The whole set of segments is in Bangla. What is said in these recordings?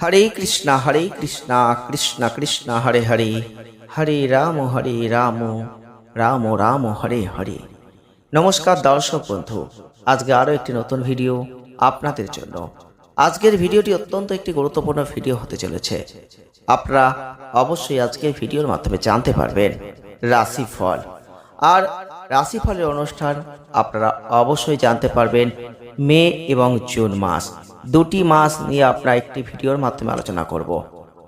হরে কৃষ্ণ হরে কৃষ্ণ কৃষ্ণ কৃষ্ণ হরে হরে হরে রাম হরে রাম রাম রাম হরে হরে নমস্কার দর্শক বন্ধু, আজকে আরও একটি নতুন ভিডিও আপনাদের জন্য। আজকের ভিডিওটি অত্যন্ত একটি গুরুত্বপূর্ণ ভিডিও হতে চলেছে। আপনারা অবশ্যই আজকের ভিডিওর মাধ্যমে জানতে পারবেন রাশিফল। আর রাশিফলের অনুষ্ঠান আপনারা অবশ্যই জানতে পারবেন মে এবং জুন মাস। দুটি মাস নিয়ে আপনারা একটি ভিডিওর মাধ্যমে আলোচনা করব।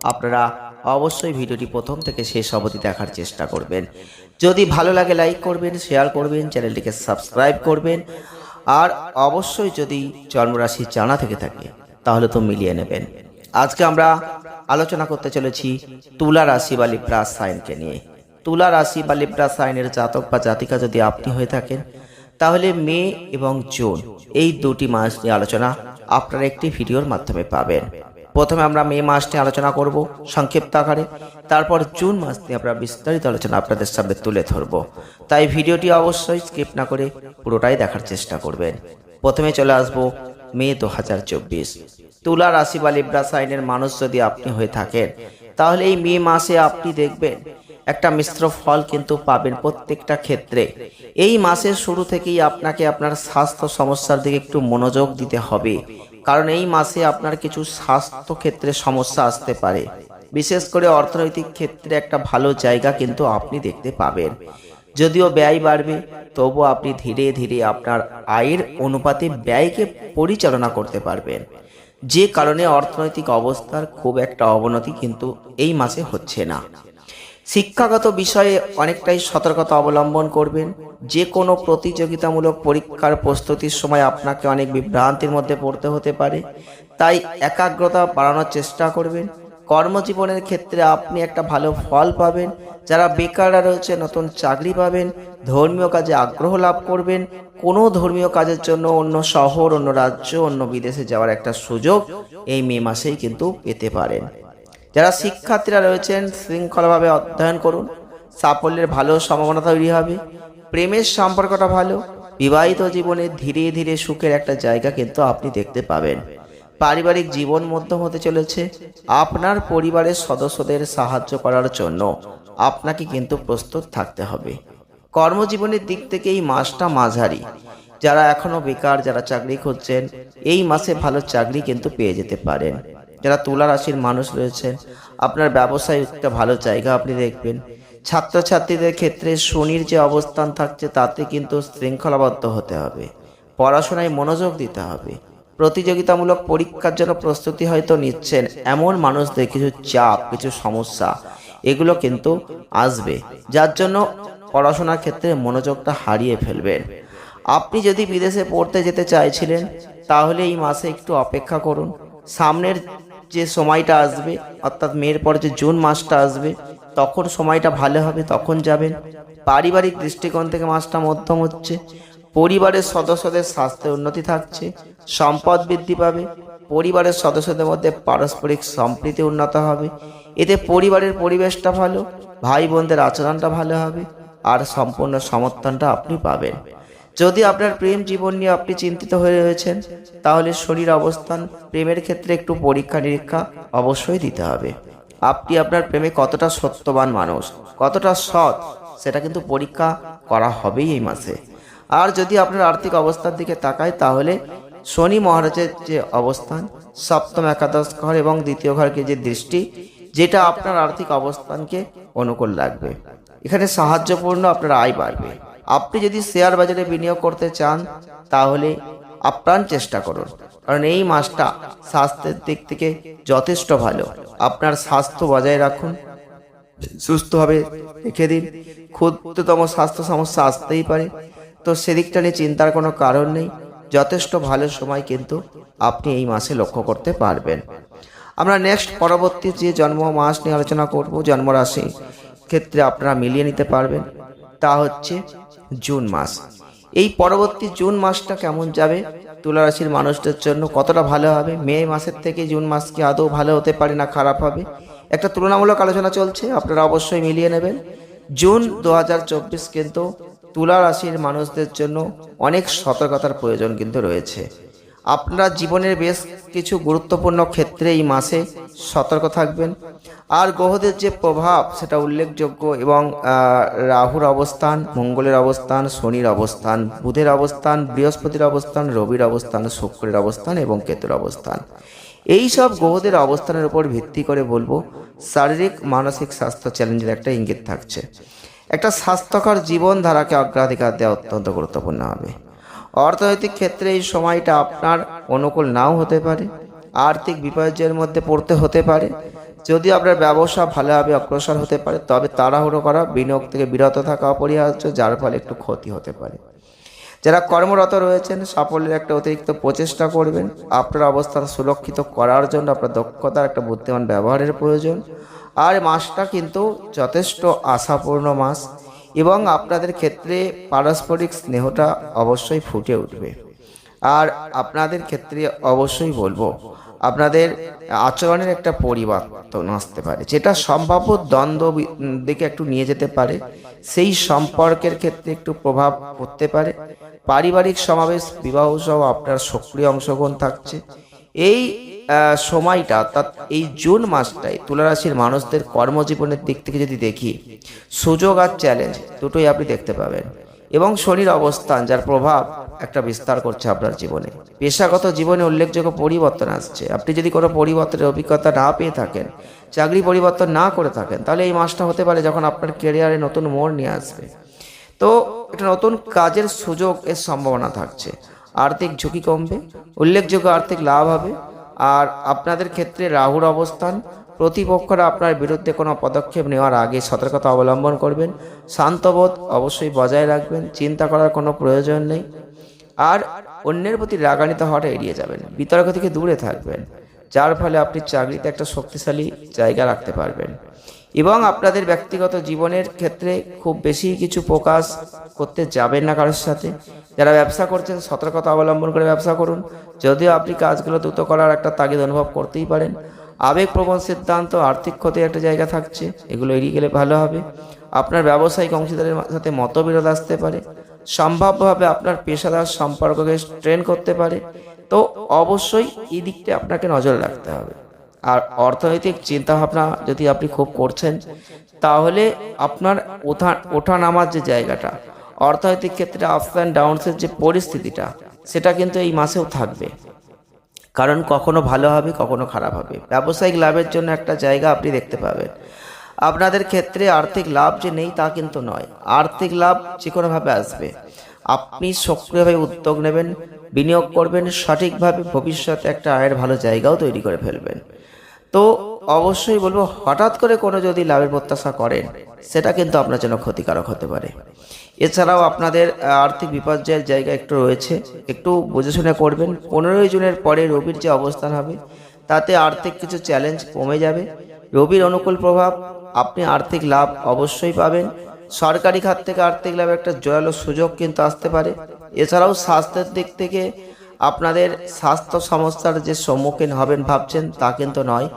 আপনারা অবশ্যই ভিডিওটি প্রথম থেকে শেষ অবধি দেখার চেষ্টা করবেন। যদি ভালো লাগে, লাইক করবেন, শেয়ার করবেন, চ্যানেলটিকে সাবস্ক্রাইব করবেন। আর অবশ্যই যদি জন্মরাশি জানা থেকে থাকে, তাহলে তো মিলিয়ে নেবেন। আজকে আমরা আলোচনা করতে চলেছি তুলা রাশি বা লিব্রা সাইনকে নিয়ে। তুলা রাশি বা লিব্রা সাইনের জাতক বা জাতিকা যদি আপনি হয়ে থাকেন, তাহলে মে এবং জুন এই দুটি মাস নিয়ে আলোচনা আপনার একটি ভিডিওর মাধ্যমে পাবেন। প্রথমে আমরা মে মাস নিয়ে আলোচনা করব সংক্ষিপ্ত আকারে, তারপর জুন মাস নিয়ে আমরা বিস্তারিত আলোচনা আপনাদের সামনে তুলে ধরব। তাই ভিডিওটি অবশ্যই স্কিপ না করে পুরোটাই দেখার চেষ্টা করবেন। প্রথমে চলে আসব মে দু হাজার চব্বিশ। তুলা রাশি বা লিব্রা সাইনের মানুষ যদি আপনি হয়ে থাকেন, তাহলে এই মে মাসে আপনি দেখবেন একটা মিশ্র ফল কিন্তু পাবেন প্রত্যেকটা ক্ষেত্রে। এই মাসের শুরু থেকেই আপনাকে আপনার স্বাস্থ্য সমস্যার দিকে একটু মনোযোগ দিতে হবে। কারণ এই মাসে আপনার কিছু স্বাস্থ্য ক্ষেত্রে সমস্যা আসতে পারে। বিশেষ করে অর্থনৈতিক ক্ষেত্রে একটা ভালো জায়গা কিন্তু আপনি দেখতে পাবেন। যদিও ব্যয় বাড়বে তবু আপনি ধীরে ধীরে আপনার আয়ের অনুপাতে ব্যয়কে পরিচালনা করতে পারবেন। যে কারণে অর্থনৈতিক অবস্থার খুব একটা অবনতি কিন্তু এই মাসে হচ্ছে না। শিক্ষাগত বিষয়ে অনেকটাই সতর্কতা অবলম্বন করবেন। যে কোনো প্রতিযোগিতামূলক পরীক্ষার প্রস্তুতির সময় আপনাকে অনেক বিভ্রান্তির মধ্যে পড়তে হতে পারে। তাই একাগ্রতা বাড়ানোর চেষ্টা করবেন। কর্মজীবনের ক্ষেত্রে আপনি একটা ভালো ফল পাবেন। যারা বেকাররা রয়েছে, নতুন চাকরি পাবেন, ধর্মীয় কাজে আগ্রহ লাভ করবেন, কোনো ধর্মীয় কাজের জন্য অন্য শহর, অন্য রাজ্য, অন্য বিদেশে যাওয়ার একটা সুযোগ এই মে মাসেই কিন্তু পেতে পারেন। যারা শিক্ষার্থীরা রয়েছেন, শৃঙ্খলাভাবে অধ্যয়ন করুন। সাফল্যের ভালো সম্ভাবনা তৈরি হবে। প্রেমের সম্পর্কটা ভালো। বিবাহিত জীবনে ধীরে ধীরে সুখের একটা জায়গা কিন্তু আপনি দেখতে পাবেন। পারিবারিক জীবন মধ্যম হতে চলেছে। আপনার পরিবারের সদস্যদের সাহায্য করার জন্য আপনাকে কিন্তু প্রস্তুত থাকতে হবে। কর্মজীবনের দিক থেকে এই মাসটা মাঝারি। যারা এখনও বেকার, যারা চাকরি খুঁজছেন, এই মাসে ভালো চাকরি কিন্তু পেয়ে যেতে পারেন। যারা তুলা রাশির মানুষ রয়েছেন আপনার ব্যবসায় একটা ভালো জায়গা আপনি দেখবেন। ছাত্রছাত্রীদের ক্ষেত্রে শনির যে অবস্থান থাকছে, তাতে কিন্তু শৃঙ্খলাবদ্ধ হতে হবে। পড়াশোনায় মনোযোগ দিতে হবে। প্রতিযোগিতামূলক পরীক্ষার জন্য প্রস্তুতি হয়তো নিচ্ছেন এমন মানুষদের কিছু চাপ, কিছু সমস্যা, এগুলো কিন্তু আসবে। যার জন্য পড়াশোনার ক্ষেত্রে মনোযোগটা হারিয়ে ফেলবেন। আপনি যদি বিদেশে পড়তে যেতে চাইছিলেন, তাহলে এই মাসে একটু অপেক্ষা করুন। সামনের যে সময়টা আসবে, অর্থাৎ মেয়ের পর যে জুন মাসটা আসবে, তখন সময়টা ভালো হবে, তখন যাবেন। পারিবারিক দৃষ্টিকোণ থেকে মাসটা মধ্যম হচ্ছে, পরিবারের সদস্যদের স্বাস্থ্যের উন্নতি থাকছে, সম্পদ বৃদ্ধি পাবে, পরিবারের সদস্যদের মধ্যে পারস্পরিক সম্প্রীতি উন্নত হবে, এতে পরিবারের পরিবেশটা ভালো ভাই বোনদের আচরণটা ভালো হবে, আর সম্পূর্ণ সমর্থনটা আপনি পাবেন। যদি আপনার প্রেম জীবন নিয়ে আপনি চিন্তিত হয়ে রয়েছেন, তাহলে শরীর অবস্থান প্রেমের ক্ষেত্রে একটু পরীক্ষা নিরীক্ষা অবশ্যই দিতে হবে। আপনি আপনার প্রেমে কতটা সত্যবান মানুষ, কতটা সৎ, সেটা কিন্তু পরীক্ষা করা হবেই এই মাসে। আর যদি আপনার আর্থিক অবস্থার দিকে তাকায় তাহলে শনি মহারাজের যে অবস্থান, সপ্তম একাদশ ঘর এবং দ্বিতীয় ঘরকে যে দৃষ্টি, যেটা আপনার আর্থিক অবস্থানকে অনুকূল রাখবে। এখানে সাহায্যপূর্ণ আপনার আয় বাড়বে। আপনি যদি শেয়ার বাজারে বিনিয়োগ করতে চান, তাহলে আপ্রাণ চেষ্টা করুন। কারণ এই মাসটা স্বাস্থ্যের দিক থেকে যথেষ্ট ভালো। আপনার স্বাস্থ্য বজায় রাখুন, সুস্থভাবে রেখে দিন। ক্ষুদ্রতম স্বাস্থ্য সমস্যা আসতেই পারে। তো সেদিকটা নিয়ে চিন্তার কোনো কারণ নেই। যথেষ্ট ভালো সময় কিন্তু আপনি এই মাসে লক্ষ্য করতে পারবেন। আমরা নেক্সট পরবর্তী যে জন্ম মাস নিয়ে আলোচনা করব, জন্মরাশি ক্ষেত্রে আপনারা মিলিয়ে নিতে পারবেন। তা হচ্ছে জুন মাস। এই পরবর্তী জুন মাসটা কেমন যাবে? তুলা রাশির মানুষদের জন্য কতটা ভালো হবে? মে মাসের থেকে জুন মাস কি আদৌ ভালো হতে পারে না খারাপ হবে? একটা তুলনামূলক আলোচনা চলছে, আপনারা অবশ্যই মিলিয়ে নেবেন। জুন দু হাজার চব্বিশ কিন্তু তুলা রাশির মানুষদের জন্য অনেক সতর্কতার প্রয়োজন কিন্তু রয়েছে। আপনারা জীবনের বেশ কিছু গুরুত্বপূর্ণ ক্ষেত্রে এই মাসে সতর্ক থাকবেন। আর গ্রহদের যে প্রভাব, সেটা উল্লেখযোগ্য এবং রাহুর অবস্থান, মঙ্গলের অবস্থান, শনির অবস্থান, বুধের অবস্থান, বৃহস্পতির অবস্থান, রবির অবস্থান, শুক্রের অবস্থান এবং কেতুর অবস্থান। এই সব গ্রহদের অবস্থানের উপর ভিত্তি করে বলব, শারীরিক, মানসিক স্বাস্থ্য চ্যালেঞ্জের একটা ইঙ্গিত থাকছে। একটা স্বাস্থ্যকর জীবনধারাকে অগ্রাধিকার দেওয়া অত্যন্ত গুরুত্বপূর্ণ হবে। অর্থনৈতিক ক্ষেত্রে এই সময়টা আপনার অনুকূল নাও হতে পারে, আর্থিক বিপর্যয়ের মধ্যে পড়তে হতে পারে। যদি আপনার ব্যবসা ভালোভাবে অগ্রসর হতে পারে, তবে তাড়াহুড়ো করা, বিনিয়োগ থেকে বিরত থাকা অপরিহার্য, যার ফলে একটু ক্ষতি হতে পারে। যারা কর্মরত রয়েছেন, সাফল্যের একটা অতিরিক্ত প্রচেষ্টা করবেন। আপনার অবস্থান সুরক্ষিত করার জন্য আপনার দক্ষতার একটা বুদ্ধিমান ব্যবহারের প্রয়োজন। আর মাসটা কিন্তু যথেষ্ট আশাপূর্ণ মাস। এবং আপনাদের ক্ষেত্রে পারস্পরিক স্নেহটা অবশ্যই ফুটে উঠবে। আর আপনাদের ক্ষেত্রে অবশ্যই বলব, আপনাদের আচরণের একটা পরিবর্তন আসতে পারে, যেটা সম্ভাব্য দ্বন্দ্ব দিকে একটু নিয়ে যেতে পারে, সেই সম্পর্কের ক্ষেত্রে একটু প্রভাব পড়তে পারে, পারিবারিক সমাবেশ, বিবাহ সহ আপনার সক্রিয় অংশগ্রহণ থাকছে, এই সময়টা অর্থাৎ এই জুন মাসটায় তুলারাশির মানুষদের কর্মজীবনের দিক থেকে যদি দেখি, সুযোগ আর চ্যালেঞ্জ দুটোই আপনি দেখতে পাবেন। এবং শনির অবস্থান, যার প্রভাব একটা বিস্তার করছে আপনার জীবনে। পেশাগত জীবনে উল্লেখযোগ্য পরিবর্তন আসছে। আপনি যদি কোনো পরিবর্তনের অভিজ্ঞতা না পেয়ে থাকেন, চাকরি পরিবর্তন না করে থাকেন, তাহলে এই মাসটা হতে পারে যখন আপনার কেরিয়ারে নতুন মোড় নিয়ে আসবে। তো একটা নতুন কাজের সুযোগ এর সম্ভাবনা থাকছে। আর্থিক ঝুঁকি কমবে, উল্লেখযোগ্য আর্থিক লাভ হবে আর আপনাদের ক্ষেত্রে রাহুর অবস্থান, প্রতিপক্ষরা আপনার বিরুদ্ধে কোনো পদক্ষেপ নেওয়ার আগে সতর্কতা অবলম্বন করবেন, শান্তবোধ অবশ্যই বজায় রাখবেন, চিন্তা করার কোনো প্রয়োজন নেই, আর অন্যের প্রতি রাগান্বিত হওয়াটা এড়িয়ে যাবেন, বিতর্ক থেকে দূরে থাকবেন, যার ফলে আপনি চাকরিতে একটা শক্তিশালী জায়গা রাখতে পারবেন। এবং আপনাদের ব্যক্তিগত জীবনের ক্ষেত্রে খুব বেশি কিছু প্রকাশ করতে যাবেন না কারোর সাথে। যারা ব্যবসা করছেন, সতর্কতা অবলম্বন করে ব্যবসা করুন। যদিও আপনি কাজগুলো দ্রুত করার একটা তাগিদ অনুভব করতেই পারেন। আবেগপ্রবণ সিদ্ধান্ত, আর্থিক ক্ষতির একটা জায়গা থাকছে, এগুলো এড়িয়ে গেলে ভালো হবে। আপনার ব্যবসায়িক অংশীদারের সাথে মতবিরোধ আসতে পারে। সম্ভাব্যভাবে আপনার পেশাদার সম্পর্ককে স্ট্রেন করতে পারে। তো অবশ্যই এই দিকটা আপনাকে নজর রাখতে হবে। আর অর্থনৈতিক চিন্তাভাবনা যদি আপনি খুব করছেন, তাহলে আপনার ওঠা ওঠা নামার যে জায়গাটা, অর্থনৈতিক ক্ষেত্রে আপস অ্যান্ড ডাউনসের যে পরিস্থিতিটা, সেটা কিন্তু এই মাসেও থাকবে। কারণ কখনো ভালো হবে, কখনো খারাপ হবে। ব্যবসায়িক লাভের জন্য একটা জায়গা আপনি দেখতে পাবেন। আপনাদের ক্ষেত্রে আর্থিক লাভ যে নেই তা কিন্তু নয়। আর্থিক লাভ যে কোনোভাবে আসবে। আপনি সক্রিয়ভাবে উদ্যোগ নেবেন, বিনিয়োগ করবেন, সঠিকভাবে ভবিষ্যতে একটা আয়ের ভালো জায়গাও তৈরি করে ফেলবেন। তো অবশ্যই বলব, হঠাৎ করে কোনো যদি লাভের প্রত্যাশা করেন, সেটা কিন্তু আপনার জন্য ক্ষতিকারক হতে পারে। এছাড়াও আপনাদের আর্থিক বিপর্যয়ের জায়গা একটু রয়েছে, একটু বুঝে শুনে করবেন। পনেরোই জুনের পরে রবির যে অবস্থান হবে, তাতে আর্থিক কিছু চ্যালেঞ্জ কমে যাবে। রবির অনুকূল প্রভাব, আপনি আর্থিক লাভ অবশ্যই পাবেন। সরকারি খাত থেকে আর্থিক লাভের একটা জয়ালো সুযোগ কিন্তু আসতে পারে। এছাড়াও স্বাস্থ্যের দিক থেকে আপনাদের স্বাস্থ্য সমস্যার যে সম্মুখীন হবেন ভাবছেন তা কিন্তু নয়।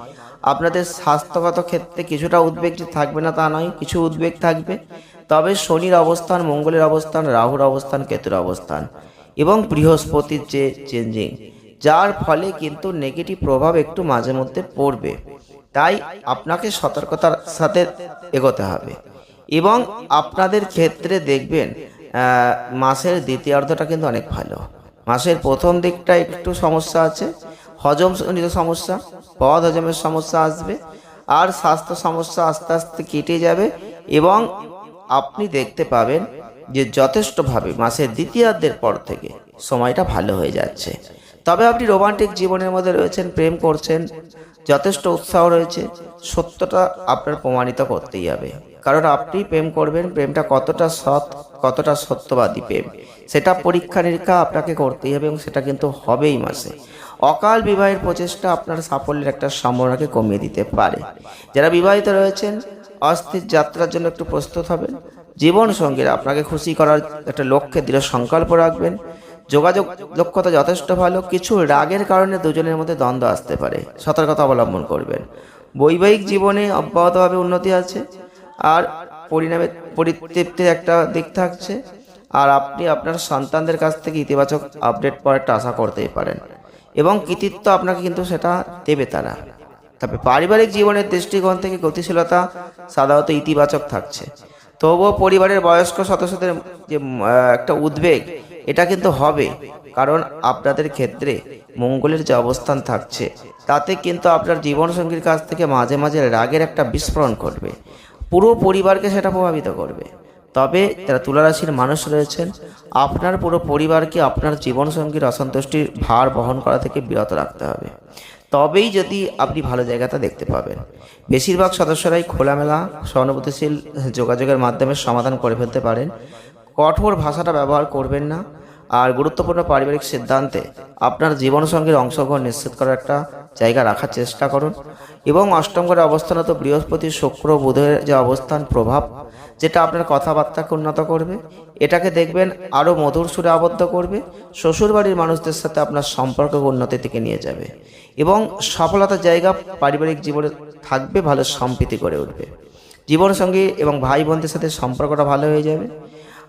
আপনাদের স্বাস্থ্যগত ক্ষেত্রে কিছুটা উদ্বেগ যে থাকবে না তা নয়, কিছু উদ্বেগ থাকবে। তবে শনির অবস্থান, মঙ্গলের অবস্থান, রাহুর অবস্থান, কেতুর অবস্থান এবং বৃহস্পতির যে চেঞ্জিং, যার ফলে কিন্তু নেগেটিভ প্রভাব একটু মাঝে মধ্যে পড়বে। তাই আপনাকে সতর্কতার সাথে এগোতে হবে এবং আপনাদের ক্ষেত্রে দেখবেন মাসের দ্বিতীয়ার্ধটা কিন্তু অনেক ভালো। মাসের প্রথম দিকটা একটু সমস্যা আছে। হজম সমস্যা পদ হজমের সমস্যা আসবে, আর স্বাস্থ্য সমস্যা আস্তে আস্তে কেটে যাবে এবং আপনি দেখতে পাবেন যে যথেষ্টভাবে মাসের দ্বিতীয়ার্ধের পর থেকে সময়টা ভালো হয়ে যাচ্ছে। তবে আপনি রোমান্টিক জীবনের মধ্যে রয়েছেন, প্রেম করছেন, যথেষ্ট উৎসাহ রয়েছে, সত্যটা আপনার প্রমাণিত করতেই হবে। কারণ আপনি প্রেম করবেন, প্রেমটা কতটা সৎ, কতটা সত্যবাদী প্রেম। সেটা পরীক্ষা নিরীক্ষা আপনাকে করতেই হবে এবং সেটা কিন্তু হবেই মাসে। অকাল বিবাহের প্রচেষ্টা আপনার সাফল্যের একটা সম্ভাবনাকে কমিয়ে দিতে পারে। যারা বিবাহিত রয়েছেন, অস্থির যাত্রার জন্য একটু প্রস্তুত হবেন। জীবন সঙ্গীরা আপনাকে খুশি করার একটা লক্ষ্যে দৃঢ় সংকল্প রাখবেন। যোগাযোগ দক্ষতা যথেষ্ট ভালো, কিছু রাগের কারণে দুজনের মধ্যে দ্বন্দ্ব আসতে পারে। সতর্কতা অবলম্বন করবেন। বৈবাহিক জীবনে অব্যাহতভাবে উন্নতি আছে। আর পরিণামে পরিতৃপ্তির একটা দিক থাকছে। আর আপনি আপনার সন্তানদের কাছ থেকে ইতিবাচক আপডেট পাওয়ার একটা আশা করতেই পারেন। এবং কৃতিত্ব আপনাকে কিন্তু সেটা দেবে তারা তবে পারিবারিক জীবনের দৃষ্টিকোণ থেকে গতিশীলতা সাধারণত ইতিবাচক থাকছে। তবুও পরিবারের বয়স্ক সদস্যদের যে একটা উদ্বেগ, এটা কিন্তু হবে। কারণ আপনাদের ক্ষেত্রে মঙ্গলের যে অবস্থান থাকছে, তাতে কিন্তু আপনার জীবনসঙ্গীর কাছ থেকে মাঝে মাঝে রাগের একটা বিস্ফোরণ ঘটবে। পুরো পরিবারকে সেটা প্রভাবিত করবে। তবে যারা তুলারাশির মানুষ রয়েছেন, আপনার পুরো পরিবারকে আপনার জীবনসঙ্গীর অসন্তুষ্টির ভার বহন করা থেকে বিরত রাখতে হবে। তবেই যদি আপনি ভালো জায়গাটা দেখতে পাবেন। বেশিরভাগ সদস্যরাই খোলামেলা, সহানুভূতিশীল যোগাযোগের মাধ্যমে সমাধান করে ফেলতে পারেন। কঠোর ভাষাটা ব্যবহার করবেন না। আর গুরুত্বপূর্ণ পারিবারিক সিদ্ধান্তে আপনার জীবনসঙ্গীর অংশগ্রহণ নিশ্চিত করার একটা জায়গা রাখার চেষ্টা করুন। এবং অষ্টম ঘরে অবস্থানত বৃহস্পতি, শুক্র, বুধের যে অবস্থান প্রভাব, যেটা আপনার কথাবার্তাকে উন্নত করবে। এটাকে দেখবেন আরও মধুর সুরে আবদ্ধ করবে। শ্বশুরবাড়ির মানুষদের সাথে আপনার সম্পর্ক উন্নতির দিকে নিয়ে যাবে। এবং সফলতার জায়গা পারিবারিক জীবনে থাকবে, ভালো সম্প্রীতি করে উঠবে। জীবনসঙ্গী এবং ভাই বোনদের সাথে সম্পর্কটা ভালো হয়ে যাবে।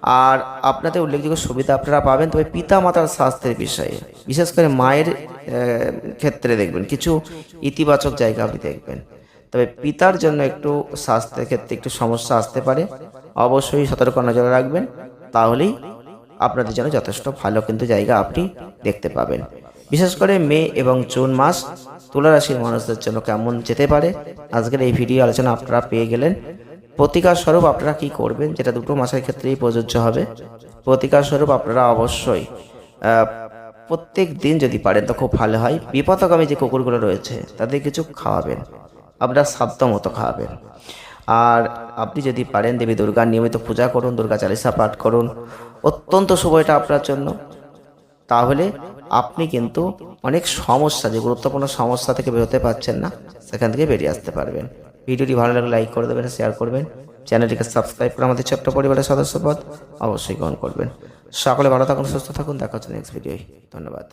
আর আপনাদের উল্লেখযোগ্য সুবিধা আপনারা পাবেন, তবে পিতা মাতার স্বাস্থ্যের বিষয়ে, বিশেষ করে মায়ের ক্ষেত্রে দেখবেন, কিছু ইতিবাচক জায়গা আপনি দেখবেন। তবে পিতার জন্য একটু স্বাস্থ্যের ক্ষেত্রে একটু সমস্যা আসতে পারে। অবশ্যই সতর্ক নজরে রাখবেন, তাহলেই আপনাদের জন্য যথেষ্ট ভালো কিন্তু জায়গা আপনি দেখতে পাবেন। বিশেষ করে মে এবং জুন মাস তুলা রাশির মানুষদের জন্য কেমন যেতে পারে, আজকের এই ভিডিও আলোচনা আপনারা পেয়ে গেলেন। প্রতিকার স্বরূপ আপনারা কি করবেন, যেটা দুটো মাসের ক্ষেত্রেই প্রযোজ্য হবে, প্রতিকার স্বরূপ আপনারা অবশ্যই প্রত্যেক দিন যদি পারেন তো খুব ভালো হয়। বিপদগামী যে কুকুরগুলো রয়েছে, তাদের কিছু খাওয়াবেন। আপনার সাধ্য মতো খাওয়াবেন। আর আপনি যদি পারেন দেবী দুর্গার নিয়মিত পূজা করুন, দুর্গা চালিসা পাঠ করুন। অত্যন্ত এটা আপনার জন্য। তাহলে আপনি কিন্তু অনেক সমস্যা, যে গুরুত্বপূর্ণ সমস্যা থেকে বেরোতে পারছেন না, সেখান থেকে বেরিয়ে আসতে পারবেন। ভিডিওটি ভালো লাগলে লাইক করে দেবেন, শেয়ার করবেন। চ্যানেলটিকে সাবস্ক্রাইব করে আমাদের ছোট্ট পরিবারের সদস্যপদ অবশ্যই গ্রহণ করবেন। সকলে ভালো থাকুন সুস্থ থাকুন দেখা হচ্ছে নেক্সট ভিডিও ধন্যবাদ।